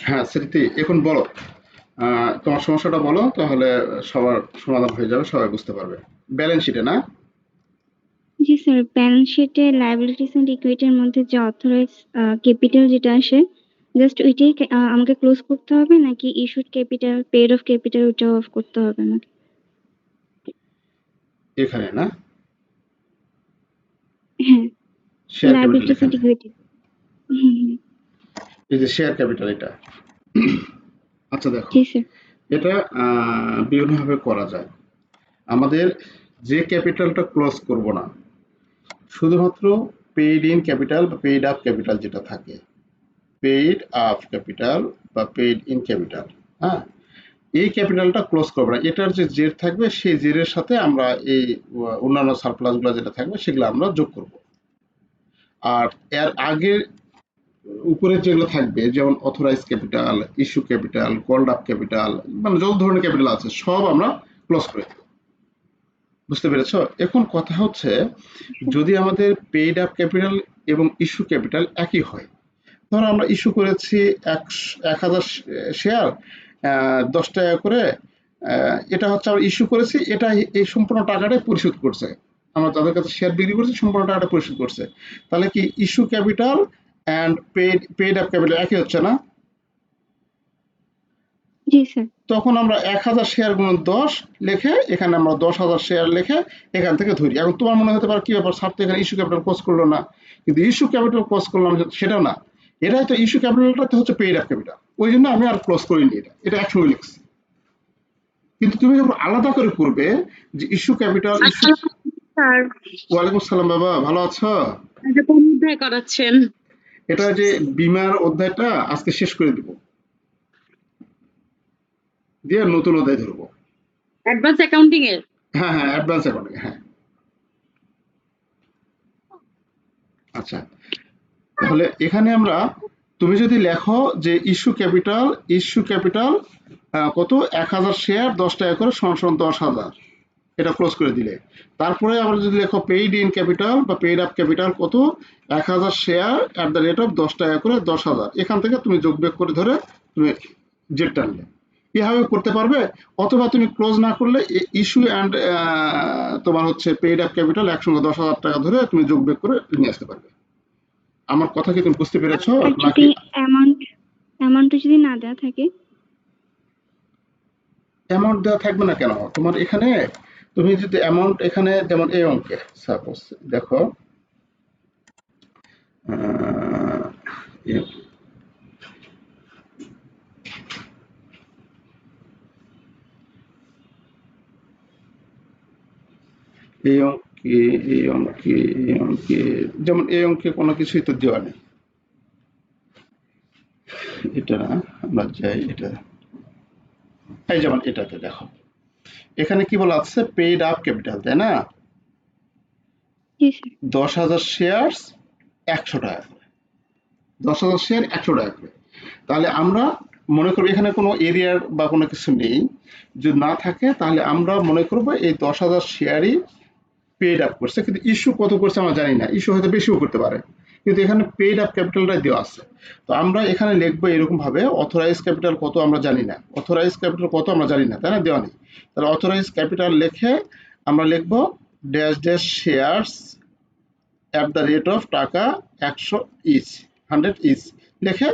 হ্যাঁ স্মৃতি এখন বলো। তোমার সমস্যাটা বলো তাহলে সবার সমাধান হয়ে যাবে সবাই বুঝতে পারবে। ব্যালেন্স শিটে না? জি স্যার ব্যালেন্স শিটে লায়াবিলিটিস এন্ড ইকুইটির মধ্যে যে অথরাইজ ক্যাপিটাল যেটা আসে জাস্ট ওইটাই আমাকে ক্লোজ করতে হবে নাকি issued capital paid off capital ওটাও অফ করতে হবে আমাকে? এখানে না? হ্যাঁ লায়াবিলিটিস এন্ড ইকুইটি হুম, এই যে শেয়ার ক্যাপিটাল এটা। আচ্ছা দেখো। এটা বিভিন্নভাবে করা যায়। আমাদের যে ক্যাপিটালটা ক্লোজ করব না শুধুমাত্র পেইড ইন ক্যাপিটাল বা পেইড আপ ক্যাপিটাল যেটা থাকে। পেইড আপ ক্যাপিটাল বা পেইড ইন ক্যাপিটাল হ্যাঁ? এই ক্যাপিটালটা ক্লোজ করব না। এটার যে জের থাকবে সেই জেরের সাথে আমরা এই অন্যান্য সারপ্লাসগুলো যেটা থাকবে সেগুলো আমরা যোগ করব। আর এর আগের উপরে যেগুলো থাকবে, যেমন authorise capital issue capital called up capital মানে যত ধরনের ক্যাপিটাল আছে, সব আমরা ক্লোজ করে দেব। বুঝতে পেরেছ? এখন কথা হচ্ছে, যদি আমাদের পেইড আপ ক্যাপিটাল এবং ইস্যু ক্যাপিটাল একই হয়, ধরো আমরা ইস্যু করেছি এক এক হাজার শেয়ার দশ টাকা করে এটা হচ্ছে আমরা ইস্যু করেছি, এটা এই সম্পূর্ণ টাকাটাই পরিশোধ করছে। আমরা তাদের কাছে শেয়ার বিক্রি করছি, সম্পূর্ণ টাকাটা পরিশোধ করছে। তাহলে কি issue capital and paid paid up capital একই হচ্ছে না? তখন আমরা এক হাজার শেয়ার গুণ দশ লিখে এখানে আমরা দশ হাজার শেয়ার লিখে এখান থেকে ধরি। এখন তোমার মনে হতে পারে কি ব্যাপার? স্যার তো এখানে ইস্যু ক্যাপিটাল কোর্স করল না। কিন্তু ইস্যু ক্যাপিটাল কোর্স করলাম সেটা না। এটাই তো ইস্যু ক্যাপিটালটা হচ্ছে পেইড আপ ক্যাপিটাল ওই জন্য আমি আর ক্লোজ করিনি এটা। এটা একসঙ্গে লিখছি। কিন্তু তুমি যখন আলাদা করে করবে যে ইস্যু ক্যাপিটাল ওয়ালাইকুম সালাম বাবা ভালো আছো? অধ্যায় করাচ্ছেন? এটা যে বিমার অধ্যায়টা আজকে শেষ করে দিব। দিয়ে নতুন অধ্যায় ধরবো। অ্যাডভান্স অ্যাকাউন্টিং এর? হ্যাঁ হ্যাঁ অ্যাডভান্স অ্যাকাউন্টিং হ্যাঁ। আচ্ছা তাহলে এখানে আমরা তুমি যদি লেখো যে ইস্যু ক্যাপিটাল ইস্যু ক্যাপিটাল কত? এক হাজার শেয়ার দশ টাকা করে সমান সমান দশ হাজার। এটা ক্লোজ করে দিলে। তারপরে আমরা যদি লেখো পেইড ইন ক্যাপিটাল বা পেইড আপ ক্যাপিটাল কত? এক হাজার share at the rate of দশ টাকা করে দশ হাজার। এখান থেকে তুমি যোগ বিয়োগ করে ধরে তুমি জেট টানলে এভাবে করতে পারবে? অথবা তুমি ক্লোজ না করলে ইস্যু অ্যান্ড তোমার হচ্ছে পেইড আপ ক্যাপিটাল একসঙ্গে দশ হাজার টাকা ধরে তুমি যোগ বিয়োগ করে নিয়ে আসতে পারবে। আমার কথা কি তুমি বুঝতে পেরেছ? নাকি যদি অ্যামাউন্ট যদি না দেওয়া থাকে? অ্যামাউন্ট দেওয়া থাকবে না কেন? তোমার এখানে তুমি যদি অ্যামাউন্ট এখানে, যেমন এই অঙ্কে সাপোজ দেখো এই অঙ্কে এই অঙ্কে এই অঙ্কে, যেমন এই অঙ্কে কোনো কিছুই তো দেওয়া নেই। এটা আমরা যাই, এটা, এই যেমন এটাতে দেখো। এখানে কি বলা আছে? পেইড আপ ক্যাপিটাল তাই না? দশ হাজার শেয়ার একশো টাকা করে। দশ হাজার শেয়ার একশো টাকা করে। তাহলে আমরা মনে করব এখানে কোনো এরিয়ার বা কোনো কিছু নেই। যদি না থাকে তাহলে আমরা মনে করব এই দশ হাজার শেয়ারই পেড আপ করছে। কিন্তু ইস্যু কত করছে আমরা জানি না। ইস্যু হয়তো বেশিও করতে পারে। কিন্তু এখানে পেইড আপ ক্যাপিটালটাই দেওয়া আছে। তো আমরা এখানে লিখব এরকমভাবে অথরাইজ ক্যাপিটাল কত আমরা জানি না। অথরাইজ ক্যাপিটাল কত আমরা জানি না, তাই না? দেওয়া নেই। তাহলে অথরাইজ ক্যাপিটাল লিখে আমরা লিখব dash dash shares at the rate of টাকা একশো ইচ হান্ড্রেড ইচ লিখে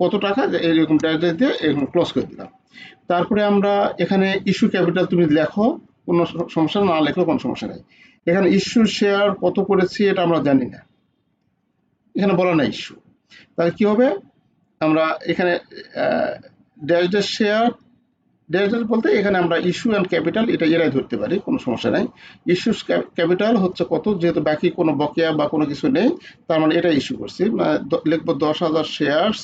কত টাকা? এরকম ড্যাশ ড্যাশ দিয়ে এরকম ক্লোজ করে দিলাম। তারপরে আমরা এখানে ইস্যু ক্যাপিটাল তুমি লেখো, কোনো সমস্যা না লেখলেও কোনো সমস্যা নেই। এখানে ইস্যু শেয়ার কত করেছি এটা আমরা জানি না। এখানে বলা নাই ইস্যু তাহলে কি হবে? আমরা এখানে ড্যাশ শেয়ার ড্যাশ ড্যাশ বলতে এখানে আমরা ইস্যু অ্যান্ড ক্যাপিটাল এটা এরাই ধরতে পারি কোনো সমস্যা নাই। ইস্যু ক্যাপিটাল হচ্ছে কত? যেহেতু বাকি কোনো বকেয়া বা কোনো কিছু নেই তার মানে এটা ইস্যু করছি। আহ, লিখব দশ হাজার শেয়ার্স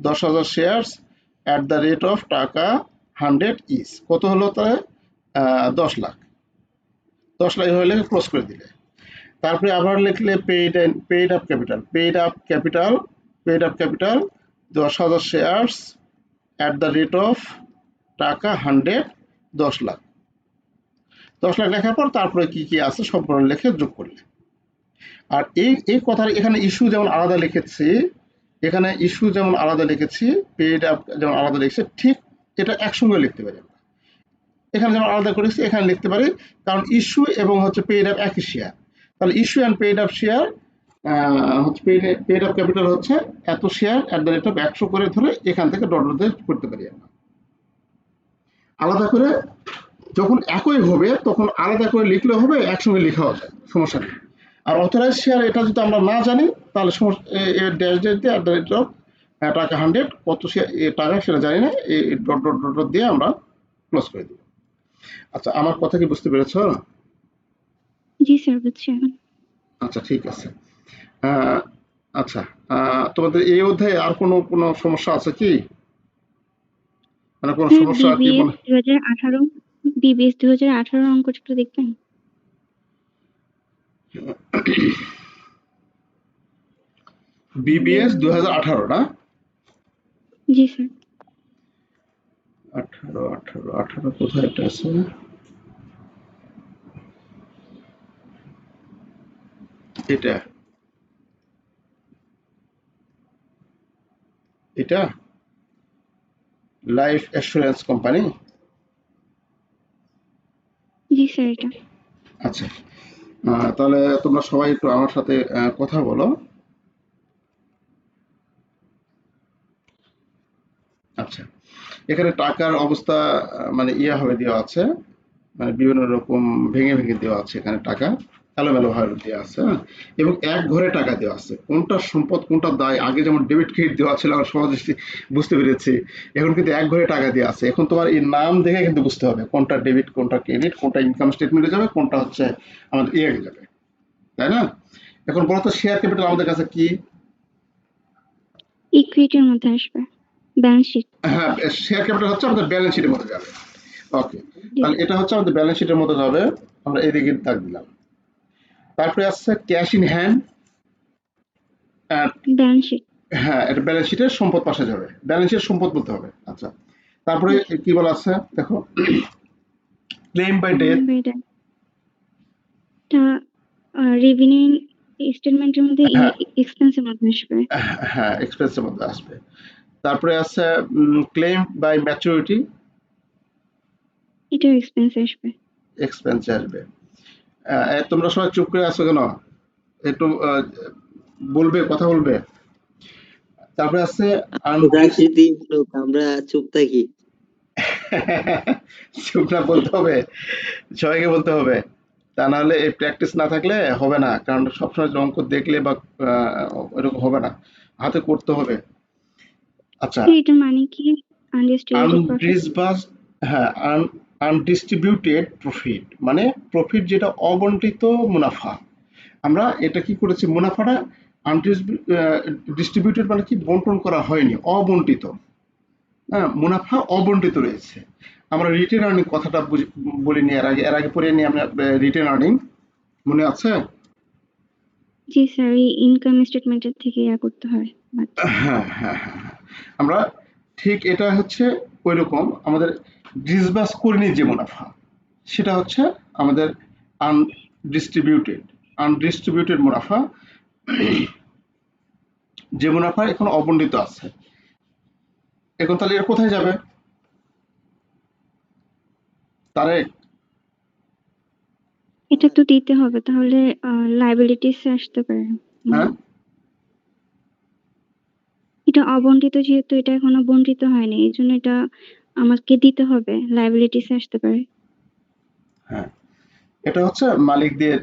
দশ হাজার shares at the rate of টাকা হান্ড্রেড ইস কত হলো তাহলে? দশ লাখ। দশ লাখ হলে ক্লোজ করে দিলে। তারপরে আবার লিখলে paid paid up capital paid up capital paid up capital দশ হাজার shares at the rate of টাকা হান্ড্রেড দশ লাখ। দশ লাখ লেখার পর তারপরে কি কি আছে সম্পূর্ণ লিখে যোগ করলে। আর এই এই কথার এখানে ইস্যু যেমন আলাদা লিখেছি, এখানে ইস্যু যেমন আলাদা লিখেছি পেড আপ যেমন আলাদা লিখেছি, ঠিক এটা একসঙ্গে লিখতে পারি আমরা। এখানে যেমন আলাদা করেছি, এখানে লিখতে পারি, কারণ ইস্যু এবং হচ্ছে পেড আপ একই শেয়ার তাহলে issue and paid up share হচ্ছে পেড আপ ক্যাপিটাল হচ্ছে এত share at the rate of একশো করে ধরে এখান থেকে ডট দিয়ে করতে পারি আমরা। আলাদা করে যখন একই হবে, তখন আলাদা করে লিখলে হবে, একসঙ্গে লেখাও যায় সমস্যা নেই। আর অথরাইজ শেয়ার এটা যদি আমরা না জানি, তাহলে ড্যাশ ড্যাশ দিয়ে অ্যাট দ্য রেট অফ টাকা হান্ড্রেড কত শেয়ার টাকা সেটা জানি না এই ডট ডট ডট দিয়ে আমরা ক্লোজ করে দিব। আচ্ছা আমার কথা কি বুঝতে পেরেছ? জি স্যার বুঝছি এখন। আচ্ছা ঠিক আছে। আচ্ছা তোমাদের এই অধ্যায়ে আর কোনো কোনো সমস্যা আছে কি? মানে কোনো সমস্যা কি মনে দু হাজার আঠারো বিবিএস দু হাজার আঠারো অঙ্কটা একটু দেখবেন। বিবিএস দু হাজার আঠারো না? জি স্যার আঠারো আঠারো আঠারো কোথায় একটা আছে? এটা। এটা? লাইফ অ্যাসুরেন্স কোম্পানি জি স্যার এটা। আচ্ছা। তাহলে তোমরা সবাই একটু আমার সাথে কথা বলো। আচ্ছা। এখানে টাকার অবস্থা মানে ইয়া ভাবে দেওয়া আছে। মানে বিভিন্ন রকম ভেঙে ভেঙে দেওয়া আছে এখানে টাকা। এলোমেলো ভাবে দেওয়া আছে হ্যাঁ? এবং এক ঘরে টাকা দেওয়া আছে। কোনটা সম্পদ কোনটা দায়? আগে যেমন ডেবিট ক্রেডিট দেওয়া ছিল আমরা সহজে বুঝতে পেরেছি। এখন কিন্তু এক ঘরে টাকা দেওয়া আছে। এখন তোমার এই নাম দেখে কিন্তু বুঝতে হবে কোনটা ডেবিট কোনটা ক্রেডিট কোনটা ইনকাম স্টেটমেন্টে যাবে কোনটা হচ্ছে আমাদের ইয়ে যাবে। তাই না? এখন বলতো শেয়ার ক্যাপিটাল আমাদের কাছে কি? ইকুইটির মধ্যে আসবে ব্যালেন্স শিট হ্যাঁ শেয়ার ক্যাপিটাল হচ্ছে আমাদের ব্যালেন্স শিটের মধ্যে যাবে। ওকে তাহলে এটা হচ্ছে আমাদের ব্যালেন্স শিটের মধ্যে যাবে। আমরা এদিকে দাগ দিলাম। তারপরে আসছে ক্যাশ ইন হ্যান্ড হ্যাঁ এটা ব্যালেন্স শিটের সম্পদ পাশে যাবে। ব্যালেন্স সম্পদ বলতে হবে। আচ্ছা তারপরে কি বলা আছে? দেখো ক্লেম বাই ডেথ রেভিনিউ স্টেটমেন্টের মধ্যে হ্যাঁ। এক্সপেন্সের মধ্যে আসবে। হ্যাঁ এক্সপেন্সের মধ্যে আসবে। তারপরে আছে ক্লেম বাই ম্যাচুরিটি এটাও এক্সপেন্স আসবে। এক্সপেন্সে আসবে। তোমরা সবাই চুপ করে আছো কেন? একটু বলবে কথা বলবে। তারপরে আছে আমরা চুপ থাকি। চুপ না বলতে হবে। সবাইকে বলতে হবে। তা নাহলে এই প্র্যাকটিস না থাকলে হবে না কারণ সবসময় যে অঙ্ক দেখলে বা আহ, এরকম হবে না। হাতে করতে হবে। আচ্ছা। তো এটার মানে কি? প্রফিট হ্যাঁ আনডিস্ট্রিবিউটেড প্রফিট মানে প্রফিট যেটা অবন্টিত মুনাফা। আমরা এটা কি করেছি? মুনাফাটা ডিস্ট্রিবিউটেড মানে কি? বন্টন করা হয়নি অবন্টিত। হ্যাঁ মুনাফা অবন্টিত রয়েছে। আমরা রিটেন আর্নিং কথাটা বলিনি এর আগে এর আগে পড়ে নিয়ে আমরা রিটেন আর্নিং মনে আছে? জি স্যার এই ইনকাম স্টেটমেন্টের থেকে ইয়া করতে হয়। হ্যাঁ হ্যাঁ হ্যাঁ হ্যাঁ। আমরা ঠিক এটা হচ্ছে ওই রকম আমাদের ডিসবাস করিনি যে মুনাফা সেটা হচ্ছে আমাদের আনডিস্ট্রিবিউটেড আনডিস্ট্রিবিউটেড মুনাফা। যে মুনাফা এখন অবন্ডিত আছে। এখন তাহলে এটা কোথায় যাবে? তারেক। এটা তো দিতে হবে তাহলে লাইবিলিটিস আসতে পারে। হ্যাঁ। এটা অবন্টিত যেহেতু এটা এখনও বন্টিত হয়নি এই জন্য এটা আমাকে দিতে হবে? লাইবিলিটিস আসতে পারে। হ্যাঁ। এটা হচ্ছে মালিকদের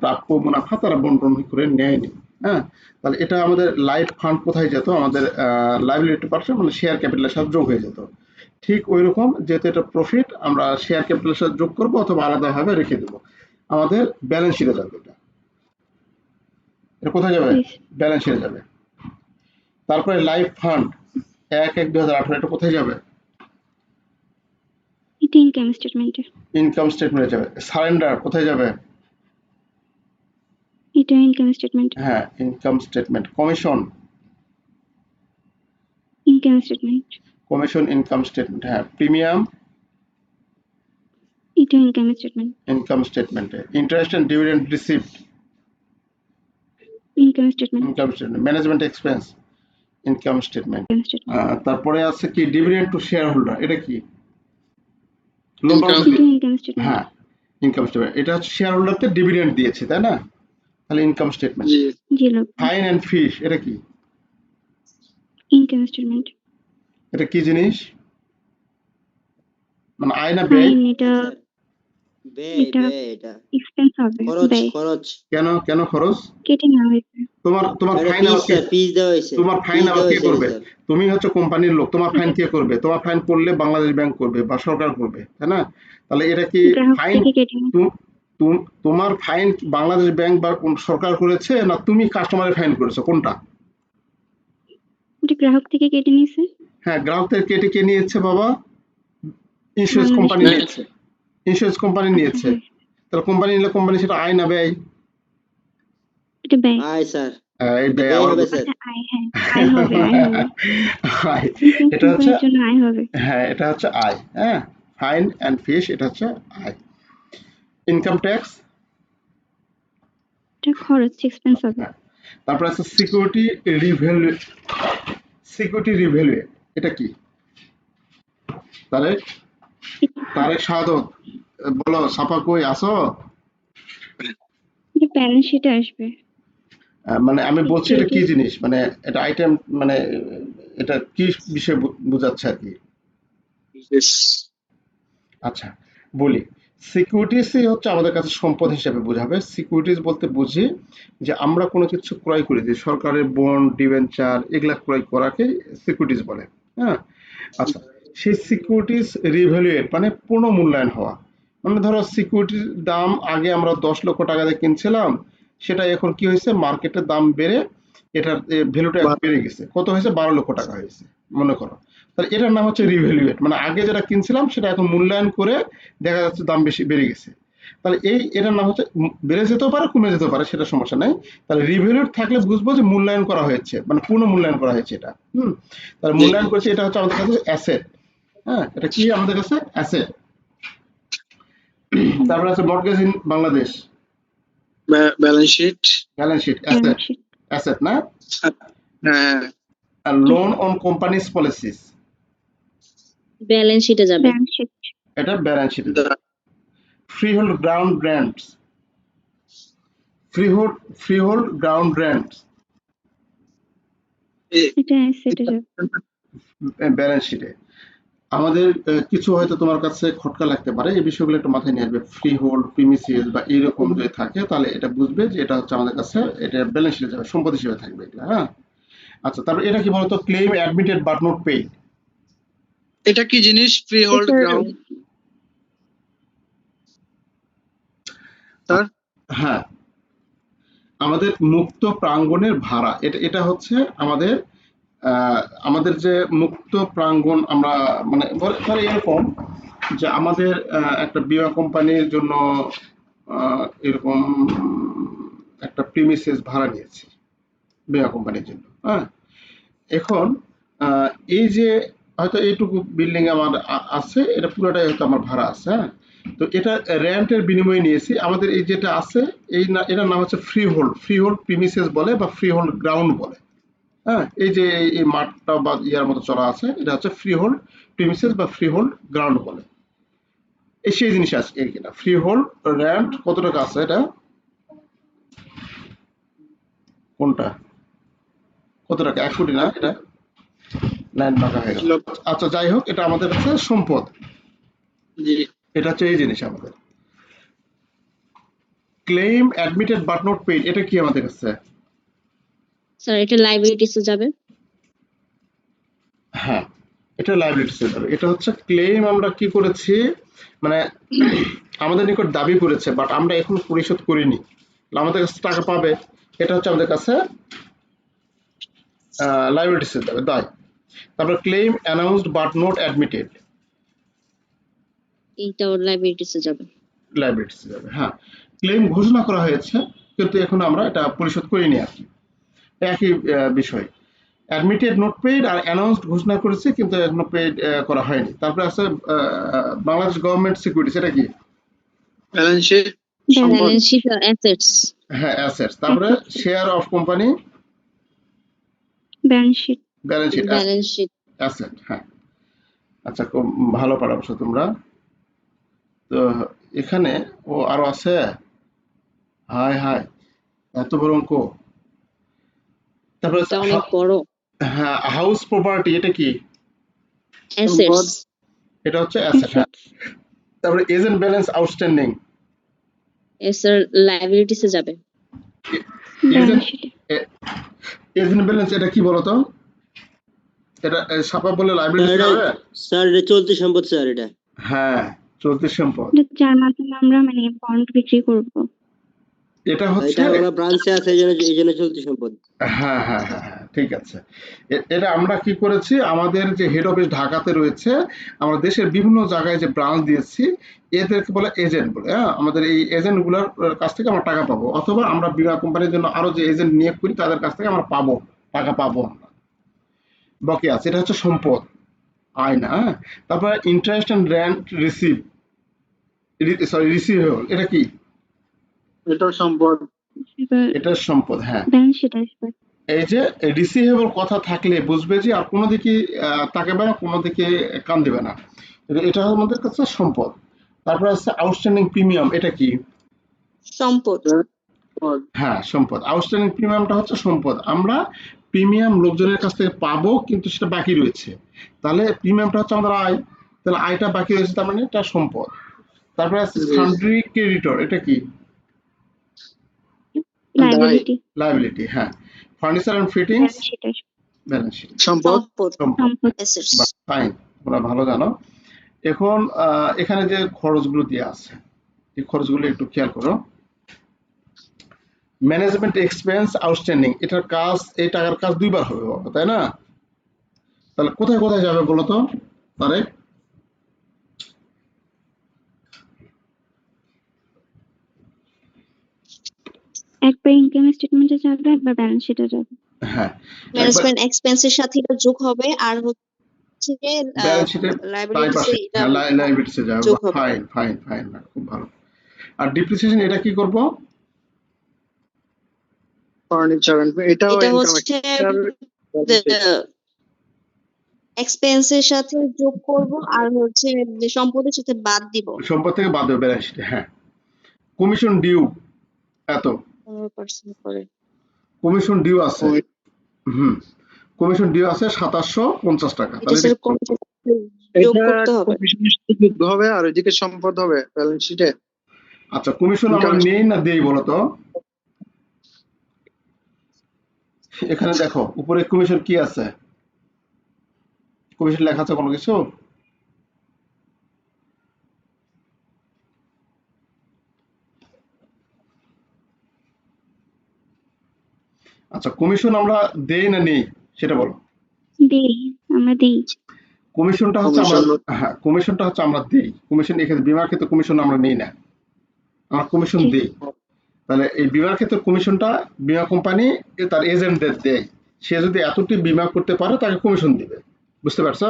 প্রাপ্য মুনাফা তারা বন্টন করে নেয়নি। হ্যাঁ? তাহলে এটা আমাদের লাইফ ফান্ড কোথায় যেত? আমাদের লাইবিলিটি পার্সেন্ট মানে শেয়ার ক্যাপিটালের সাথে যোগ হয়ে যেত। ঠিক ওই রকম যেহেতু এটা প্রফিট আমরা শেয়ার ক্যাপিটালের সাথে যোগ করব অথবা আলাদাভাবে রেখে দেবো। আমাদের ব্যালেন্স শিটে যাবে এটা। এটা কোথায় যাবে. ব্যালেন্স শিটে যাবে। তারপরে লাইফ ফান্ড এক এক দুই হাজার আঠারো এটা কোথায় যাবে? ইনকাম স্টেটমেন্টে ইনকাম স্টেটমেন্টে যাবে। সারেন্ডার কোথায় যাবে? এটা ইনকাম স্টেটমেন্ট হ্যাঁ income statement commission income statement commission income statement হ্যাঁ প্রিমিয়াম এটা ইনকাম স্টেটমেন্ট ইনকাম স্টেটমেন্টে interest and dividend receipt income statement income statement management expense income statement তারপরে আছে কি? ডিভিডেন্ড টু শেয়ার হোল্ডার এটা কি? হ্যাঁ ইনকাম স্টেটমেন্ট এটা হচ্ছে শেয়ার হোল্ডারকে ডিভিডেন্ড দিয়েছে তাই না? তাহলে ইনকাম স্টেটমেন্ট জি। জি লোক। ফাইন অ্যান্ড ফিশ এটা কি? ইনকাম স্টেটমেন্ট এটা কি জিনিস? মানে আয় না ব্যয়? এটা ব্যয় এটা- এক্সপেন্স হবে খরচ খরচ। কেন? কেন খরচ? কেটে নেওয়া হয়েছে। তোমার তোমার ফাইন তোমার ফাইন আবার কে করবে। তুমি হচ্ছে কোম্পানির লোক তোমার ফাইন কে করবে? তোমার ফাইন পড়লে বাংলাদেশ ব্যাংক করবে বা সরকার করবে তাই না? তাহলে এটা কি ফাইন থেকে তোমার ফাইন বাংলাদেশ ব্যাংক বা কোন সরকার করেছে না তুমি কাস্টমারের ফাইন করেছ? কোনটা? গ্রাহক থেকে কেটে নিয়েছে। হ্যাঁ গ্রাহকদের কেটে কে নিয়েছে বাবা? Insurance company. নিয়েছে। ইন্স্যুরেন্স কোম্পানি নিয়েছে। তাহলে কোম্পানি নিলে কোম্পানি সেটা আয় না ব্যয়? এটা ব্যয় আয় স্যার হ্যাঁ, এই ব্যয় ব্যয় আবার হবে স্যার আচ্ছা, আয় হ্যাঁ আয় হবে আয় হবে আয়। ইনকাম এটা হচ্ছে আয় হবে হ্যাঁ এটা হচ্ছে আয় হ্যাঁ ফাইন অ্যান্ড ফিশ এটা হচ্ছে আয় ইনকাম ট্যাক্স এটা খরচ এক্সপেন্স হবে তারপর আছে সিকিউরিটি রিভ্যালু সিকিউরিটি রিভ্যালু এটা কি? তারেক? তারেক বলো সাপা কই আসো ব্যালেন্স শিটে আসবে। মানে আমি বলছি এটা কি জিনিস? মানে এটা আইটেম মানে এটা কি বিষয়ে বোঝাচ্ছে আর কি? আচ্ছা বলি। সিকিউরিটিস হচ্ছে আমাদের কাছে সম্পদ হিসেবে বোঝাবে। সিকিউরিটিস বলতে বুঝি যে আমরা কোনো কিছু ক্রয় করি যে সরকারের বন্ড ডিভেঞ্চার এগুলা ক্রয় করাকে সিকিউরিটিস বলে হ্যাঁ? আচ্ছা সেই সিকিউরিটিস রিভ্যালুয়েট মানে পুনঃমূল্যায়ন হওয়া। মানে ধরো সিকিউরিটির দাম আগে আমরা দশ লক্ষ টাকা দিয়ে কিনছিলাম সেটা এখন কি হয়েছে? মার্কেটের দাম বেড়ে এটার ভ্যালুটা বেড়ে গেছে। কত হয়েছে? বারো লক্ষ টাকা হয়েছে মনে করো। তাহলে এটার নাম হচ্ছে রিভ্যালুয়েট মানে আগে যেটা কিনছিলাম সেটা এখন মূল্যায়ন করে দেখা যাচ্ছে দাম বেশি বেড়ে গেছে। তাহলে এই এটার নাম হচ্ছে বেড়ে যেতেও পারে কমে যেতেও পারে সেটা সমস্যা নাই। তাহলে রিভ্যালুয়েট থাকলে বুঝব যে মূল্যায়ন করা হয়েছে মানে পুনঃ মূল্যায়ন করা হয়েছে এটা। হুম? তাহলে মূল্যায়ন করেছে এটা হচ্ছে আমাদের কাছে অ্যাসেট হ্যাঁ? এটা কি আমাদের কাছে? অ্যাসেট তারপরে আছে mortgage in Bangladesh. Balance sheet asset balance sheet asset না হ্যাঁ আর loan on companies policies balance শিটে যাবে এটা balance sheet the- freehold ground rents freehold freehold ground এটা অ্যাসেটে যাবে ব্যালেন্স শিটে আমাদের কিছু হয়তো তোমার কাছে খটকা লাগতে পারে এই বিষয়গুলো একটু মাথায় নিয়ে আসবে। ফ্রি হোল্ড প্রিমিসিস বা এইরকম যদি থাকে তাহলে এটা বুঝবে যে এটা হচ্ছে আমাদের কাছে এটা ব্যালেন্স শিটে যাবে সম্পদ হিসেবে থাকবে এগুলো হ্যাঁ? আচ্ছা তারপর এটা কি বলতো? Claim admitted but not paid এটা কি জিনিস? ফ্রি হোল্ড গ্রাউন্ড স্যার হ্যাঁ। আমাদের মুক্ত প্রাঙ্গণের ভাড়া এটা এটা হচ্ছে আমাদের আমাদের যে মুক্ত প্রাঙ্গণ আমরা মানে ধরে এরকম যে আমাদের একটা বিমা কোম্পানির জন্য এরকম একটা প্রিমিসেস ভাড়া নিয়েছি বিমা কোম্পানির জন্য হ্যাঁ? এখন এই যে হয়তো এইটুকু বিল্ডিং আমার আছে, এটা পুরোটাই হয়তো আমার ভাড়া আছে হ্যাঁ? তো এটা র্যান্টের বিনিময়ে নিয়েছি। আমাদের এই যেটা আছে, এই না এটার নাম হচ্ছে free hold free hold premises বলে বা ফ্রি হোল্ড গ্রাউন্ড বলে। হ্যাঁ এই যে এই- মাঠটা বা ইয়ার মতো চলা আছে এটা হচ্ছে ফ্রি হোল্ড প্রিমিসেস বা ফ্রি হোল্ড গ্রাউন্ড বলে। এই সেই জিনিস আছে কিনা। ফ্রি হোল্ড রেন্ট কত টাকা আছে এটা? কোনটা? কত টাকা? এক কোটি না এটা? নাইন টাকা হয়ে গেল। আচ্ছা যাই হোক এটা আমাদের কাছে সম্পদ। এটা হচ্ছে এই জিনিস আমাদের। Claim admitted but not paid এটা কি আমাদের কাছে? স্যার এটা লাইবিলিটিসে যাবে। হ্যাঁ এটা লাইবিলিটি যাবে। এটা হচ্ছে ক্লেম আমরা কি করেছি? মানে আমাদের নিকট দাবি করেছে বাট আমরা এখন পরিশোধ করিনি। আমাদের কাছে টাকা পাবে। এটা হচ্ছে আমাদের কাছে লাইবিলিটি যাবে। দায় তারপর claim announced but not admitted এইটাও লাইবিলিটিসে যাবে। লাইবিলিটি যাবে হ্যাঁ। ক্লেম ঘোষণা করা হয়েছে কিন্তু এখন আমরা এটা পরিশোধ করিনি আর কি। একই বিষয়। অ্যাডমিটেড নোট পেইড আর অ্যানাউন্সড ঘোষণা করেছে কিন্তু এখনও পেইড করা হয়নি। তারপরে আছে বাংলাদেশ গভর্নমেন্ট সিকিউরিটি সেটা কি? Balance sheet balance sheet assets হ্যাঁ অ্যাসেটস তারপরে share of company balance sheet balance sheet balance sheet asset হ্যাঁ। আচ্ছা খুব ভালো পারাবছো তোমরা। তো এখানে ও আরও আছে। হাই হাই এত বড় অঙ্ক। তারপরে এটা অনেক বড়। হ্যাঁ হাউস প্রপার্টি এটা কি? অ্যাসেটস এটা হচ্ছে অ্যাসেট তারপরে এজেন্ট ব্যালেন্স আউটস্ট্যান্ডিং এসআর লাইবিলিটিসে যাবে। এজেন্ট ব্যালেন্স এটা কি বলতো? এটা এ, ছাপা বলে লাইব্রেরি এটা স্যার এটা চলতি সম্পদ স্যার এটা। হ্যাঁ চলতি সম্পদ। যার মাধ্যমে আমরা মানে বন্ড বিক্রি করব। এটা হচ্ছে এটা আমরা ব্রাঞ্চে আছে এই জন্য এই জন্য চলতি সম্পদ। হ্যাঁ হ্যাঁ হ্যাঁ হ্যাঁ ঠিক আছে। এটা আমরা কি করেছি? আমাদের যে হেড অফিস ঢাকাতে রয়েছে আমরা দেশের বিভিন্ন জায়গায় যে ব্রাঞ্চ দিয়েছি এদেরকে বলে এজেন্ট বলে। হ্যাঁ আমাদের এই এজেন্টগুলার কাছ থেকে আমরা টাকা পাবো। অথবা আমরা বিমা কোম্পানির জন্য আরও যে এজেন্ট নিয়োগ করি তাদের কাছ থেকে আমরা পাবো টাকা পাবো আমরা। বাকি আছে এটা হচ্ছে সম্পদ আয় না হ্যাঁ? তারপরে interest and rent receive sorry receivable এটা কি? এটাও সম্পদ? এটা সম্পদ হ্যাঁ। আসবে এই যে রিসিভেবল কথা থাকলে বুঝবে যে আর কোনো দিকে তাকাবে না কোনো দিকে কান দেবে না। এটা- আমাদের কাছে সম্পদ। তারপর আছে আউটস্ট্যান্ডিং প্রিমিয়াম এটা কি? সম্পদ। সম্পদ। হ্যাঁ সম্পদ। আউটস্ট্যান্ডিং প্রিমিয়ামটা হচ্ছে সম্পদ। আমরা প্রিমিয়াম লোকজনের কাছ থেকে পাবো কিন্তু সেটা বাকি রয়েছে। তাহলে প্রিমিয়ামটা হচ্ছে আমাদের আয়। তাহলে আয়টা বাকি রয়েছে তার মানে এটা সম্পদ। তারপরে আছে সান্ড্রি ক্রেডিটর এটা কি? হ্যাঁ। Furniture and fittings balance sheet সম্পদ? সম্পদ। ফাইন তোমরা ভালো জানো। এখন এখানে যে খরচগুলো দিয়ে আছে এই খরচগুলো একটু খেয়াল করো। ম্যানেজমেন্ট এক্সপেন্স আউটস্ট্যান্ডিং এটার কাজ এই টাকার কাজ দুইবার হবে বাবা, তাই না? তাহলে কোথায় কোথায় যাবে বলো তো? তারেক? একবার ইনকাম স্টেটমেন্টে যাবে একবার ব্যালেন্স শিটে যাবে। হ্যাঁ। ম্যানেজমেন্ট এক্সপেন্সের সাথে এটা যোগ হবে আর হচ্ছে লাইবিলিটিসে এটা হ্যাঁ যাবে। যোগ হবে। ফাইন ফাইন ফাইন খুব ভালো। আর ডিপ্রিসিয়েশন এটা কি করব? ফার্নিচার এটাও এটা income হচ্ছে expenditure। এক্সপেন্সের সাথে যোগ করব আর হচ্ছে যে সম্পদের সাথে বাদ দিব। সম্পদ থেকে বাদ দেবে ব্যালেন্স হ্যাঁ। কমিশন ডিউ এত। পনেরো পার্সেন্ট করে। কমিশন ডিউ আছে। হুম। কমিশন ডিউ আছে সাতাশশো পঞ্চাশ টাকা। তাহলে যোগ করতে হবে। commission সাথে যুক্ত হবে আর ওইদিকে সম্পদ হবে ব্যালেন্স শিটে আচ্ছা কমিশন আমরা নেই না দেই বলো তো? এখানে দেখো উপরে কমিশন কি আছে? কমিশন লেখা আছে কোনো কিছু? আচ্ছা কমিশন আমরা দেই না নেই? সেটা বলো। দেই আমরা দেই। কমিশনটা হচ্ছে আমরা হ্যাঁ কমিশনটা হচ্ছে আমরা দেই। কমিশন এক্ষেত্রে বিমার ক্ষেত্রে কমিশন আমরা নেই না। আমরা কমিশন দেই। তাহলে এই বিমার ক্ষেত্রে কমিশনটা বিমা কোম্পানি তার এজেন্টদের দেয়। সে যদি এতটি বিমা করতে পারে তাকে কমিশন দিবে। বুঝতে পারছ?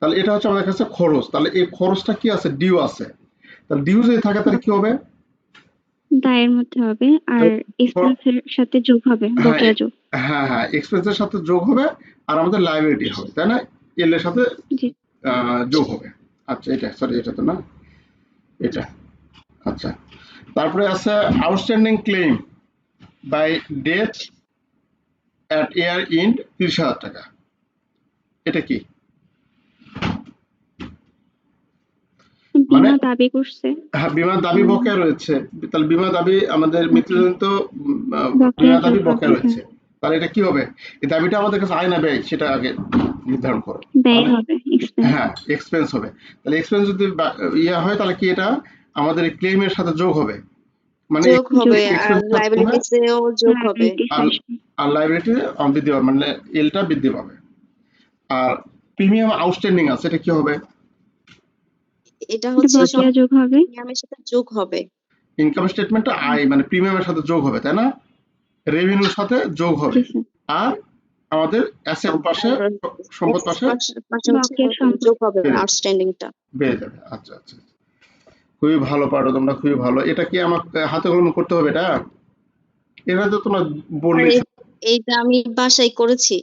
তাহলে এটা হচ্ছে আমাদের কাছে খরচ। তাহলে এই খরচটা কি আছে? ডিউ আছে। তাহলে ডিউ যদি থাকে তাহলে কি হবে? দায়ের মধ্যে হবে আর এক্সপেন্সের সাথে যোগ হবে বকেয়া যোগ। হ্যাঁ হ্যাঁ এক্সপেন্সের সাথে যোগ হবে আর আমাদের লাইবিলিটি হবে তাই না? এল এর সাথে যোগ হবে। আচ্ছা এটা সরি এটা তো না এটা আচ্ছা। তারপরে আছে outstanding claim by date at year end তিরিশ হাজার টাকা। এটা কি? বিমা দাবি করছে। হ্যাঁ বিমা দাবি বকেয়া রয়েছে। তাহলে বিমা দাবি আমাদের মৃত্যুজনিত বিমা দাবি বকেয়া রয়েছে। তাহলে এটা কি হবে? এই দাবিটা আমাদের কাছে আয় না ব্যয় সেটা আগে নির্ধারণ করো। ব্যয় হবে এক্সপেন্স হ্যাঁ এক্সপেন্স হবে। তাহলে এক্সপেন্স যদি ইয়ে হয় তাহলে কি এটা আমাদের ক্লেমের সাথে যোগ হবে? মানে যোগ হবে আর expense যোগ হবে, লাইবিলিটিসেও যোগ হবে। আর- আর লাইব্রেরিটি বৃদ্ধি পাবে মানে এলটা বৃদ্ধি পাবে। আর প্রিমিয়াম আউটস্ট্যান্ডিং আছে এটা কি হবে? এটা হচ্ছে বকেয়া যোগ হবে? নিয়মের সাথে যোগ হবে। ইনকাম স্টেটমেন্টটা আয় মানে প্রিমিয়ামের সাথে যোগ হবে তাই না? রেভিনিউর সাথে যোগ হবে। আর আমাদের অ্যাসেট পাশে সম্পদ পাশে। যোগ হবে আউটস্ট্যান্ডিংটা বেড়ে যাবে। আচ্ছা আচ্ছা খুবই ভালো পারো তোমরা খুবই ভালো। এটা কি আমাকে হাতে কলমে করতে হবে এটা? এটা তো তোমরা বললে এইটা আমি বাসায় করেছি